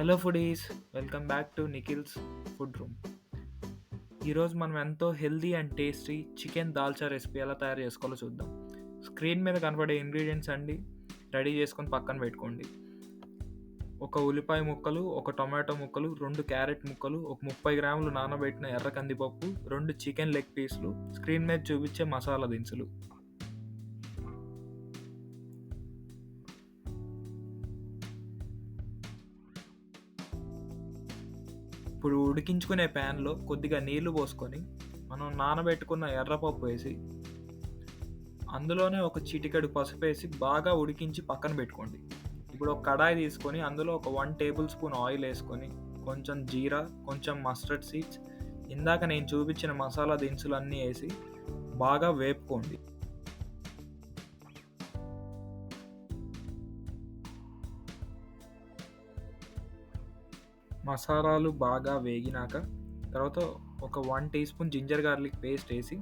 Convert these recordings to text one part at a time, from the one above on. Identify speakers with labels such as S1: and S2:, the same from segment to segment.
S1: Hello foodies welcome back to Nikhil's food room ఈరోజు మనం ఎంతో healthy and tasty chicken dalcha recipe ఎలా తయారు చేసుకోవాలో చూద్దాం. స్క్రీన్ మీద కనపడే ఇంగ్రీడియంట్స్ అండి రెడీ చేసుకొని పక్కన పెట్టుకోండి. ఒక ఉల్లిపాయ ముక్కలు ఒక టొమాటో ముక్కలు రెండు క్యారెట్ ముక్కలు ఒక ముప్పై గ్రాములు నానబెట్టిన ఎర్ర కందిపప్పు రెండు చికెన్ లెగ్ పీసులు స్క్రీన్ మీద చూపించే మసాలా దినుసులు. ఇప్పుడు ఉడికించుకునే ప్యాన్లో కొద్దిగా నీళ్ళు పోసుకొని మనం నానబెట్టుకున్న ఎర్రపప్పు వేసి అందులోనే ఒక చిటికెడు పసుపు వేసి బాగా ఉడికించి పక్కన పెట్టుకోండి. ఇప్పుడు ఒక కడాయి తీసుకొని అందులో ఒక వన్ టేబుల్ స్పూన్ ఆయిల్ వేసుకొని కొంచెం జీరా కొంచెం మస్టర్డ్ సీడ్స్ ఇందాక నేను చూపించిన మసాలా దినుసులు అన్నీ వేసి బాగా వేపుకోండి. మసాలాలు బాగా వేగినాక తర్వాత ఒక one teaspoon ginger garlic paste వేసి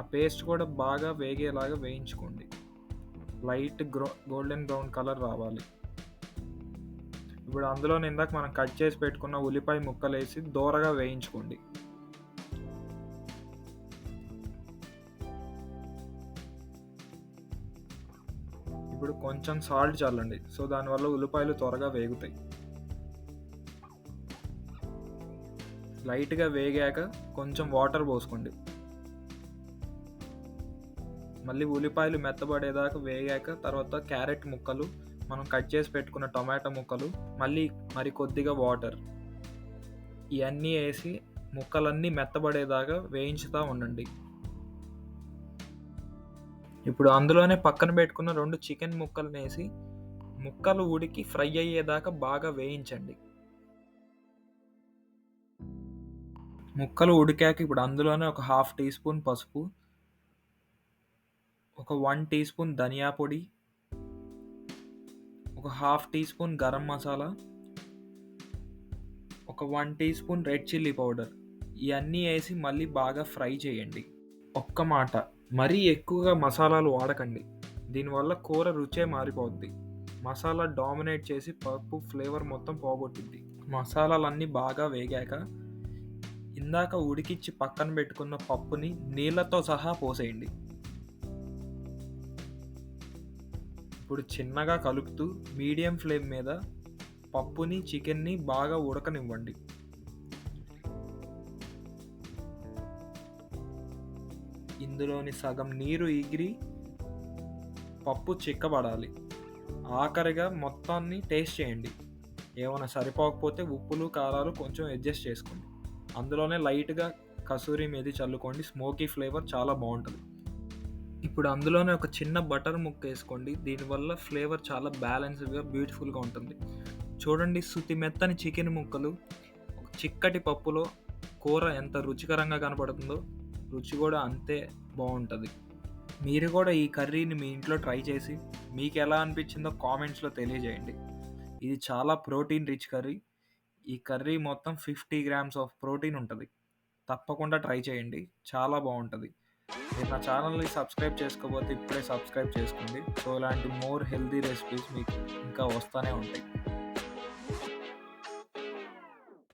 S1: ఆ పేస్ట్ కూడా బాగా వేగేలాగా వేయించుకోండి. లైట్ గ్రో గోల్డెన్ బ్రౌన్ కలర్ రావాలి. ఇప్పుడు అందులో ఇందాక మనం కట్ చేసి పెట్టుకున్న ఉల్లిపాయ ముక్కలు వేసి దూరగా వేయించుకోండి. ఇప్పుడు కొంచెం సాల్ట్ చల్లండి. సో దానివల్ల ఉల్లిపాయలు త్వరగా వేగుతాయి. లైట్గా వేగాక కొంచెం వాటర్ పోసుకోండి. మళ్ళీ ఉల్లిపాయలు మెత్తబడేదాకా వేగాక తర్వాత క్యారెట్ ముక్కలు మనం కట్ చేసి పెట్టుకున్న టొమాటో ముక్కలు మళ్ళీ మరి కొద్దిగా వాటర్. ఇవన్నీ వేసి ముక్కలన్నీ మెత్తబడేదాకా వేయించుతూ ఉండండి. ఇప్పుడు అందులోనే పక్కన పెట్టుకున్న రెండు చికెన్ ముక్కలను వేసి ముక్కలు ఉడికి ఫ్రై అయ్యేదాకా బాగా వేయించండి. ముక్కలు ఉడికాక ఇప్పుడు అందులోనే ఒక హాఫ్ టీ స్పూన్ పసుపు ఒక వన్ టీ స్పూన్ ధనియా పొడి ఒక half tea spoon garam masala ఒక one teaspoon red chilli powder. ఇవన్నీ వేసి మళ్ళీ బాగా ఫ్రై చేయండి. ఒక్క మాట మరీ ఎక్కువగా మసాలాలు వాడకండి. దీనివల్ల కూర రుచే మారిపోద్ది. మసాలా డామినేట్ చేసి పప్పు ఫ్లేవర్ మొత్తం పోగొట్టింది మసాలాలన్నీ బాగా వేగాక ఇందాక ఉడికిచ్చి పక్కన పెట్టుకున్న పప్పుని నీళ్ళతో సహా పోసేయండి. ఇప్పుడు చిన్నగా కలుపుతూ మీడియం ఫ్లేమ్ మీద పప్పుని చికెన్ని బాగా ఉడకనివ్వండి. ఇందులోని సగం నీరు ఎగిరి పప్పు చిక్కబడాలి. ఆఖరిగా మొత్తాన్ని టేస్ట్ చేయండి. ఏమైనా సరిపోకపోతే ఉప్పులు కారాలు కొంచెం అడ్జస్ట్ చేసుకోండి. అందులోనే లైట్గా కసూరి మేది చల్లుకోండి. స్మోకీ ఫ్లేవర్ చాలా బాగుంటుంది. ఇప్పుడు అందులోనే ఒక చిన్న బటర్ ముక్క వేసుకోండి. దీనివల్ల ఫ్లేవర్ చాలా బ్యాలెన్స్డ్గా బ్యూటిఫుల్గా ఉంటుంది. చూడండి శుతి మెత్తని చికెన్ ముక్కలు. చిక్కటి పప్పులో కూర ఎంత రుచికరంగా కనపడుతుందో రుచి కూడా అంతే బాగుంటుంది. మీరు కూడా ఈ కర్రీని మీ ఇంట్లో ట్రై చేసి మీకు ఎలా అనిపించిందో కామెంట్స్లో తెలియజేయండి. ఇది చాలా ప్రోటీన్ రిచ్ కర్రీ. ఈ కర్రీ మొత్తం ఫిఫ్టీ గ్రామ్స్ ఆఫ్ ప్రోటీన్ ఉంటుంది. తప్పకుండా ట్రై చేయండి. చాలా బాగుంటుంది. మీరు నా ఛానల్ని సబ్స్క్రైబ్ చేసుకోకపోతే ఇప్పుడే సబ్స్క్రైబ్ చేసుకోండి. సో ఇలాంటి మోర్ హెల్దీ రెసిపీస్ మీకు ఇంకా వస్తూనే ఉంటాయి.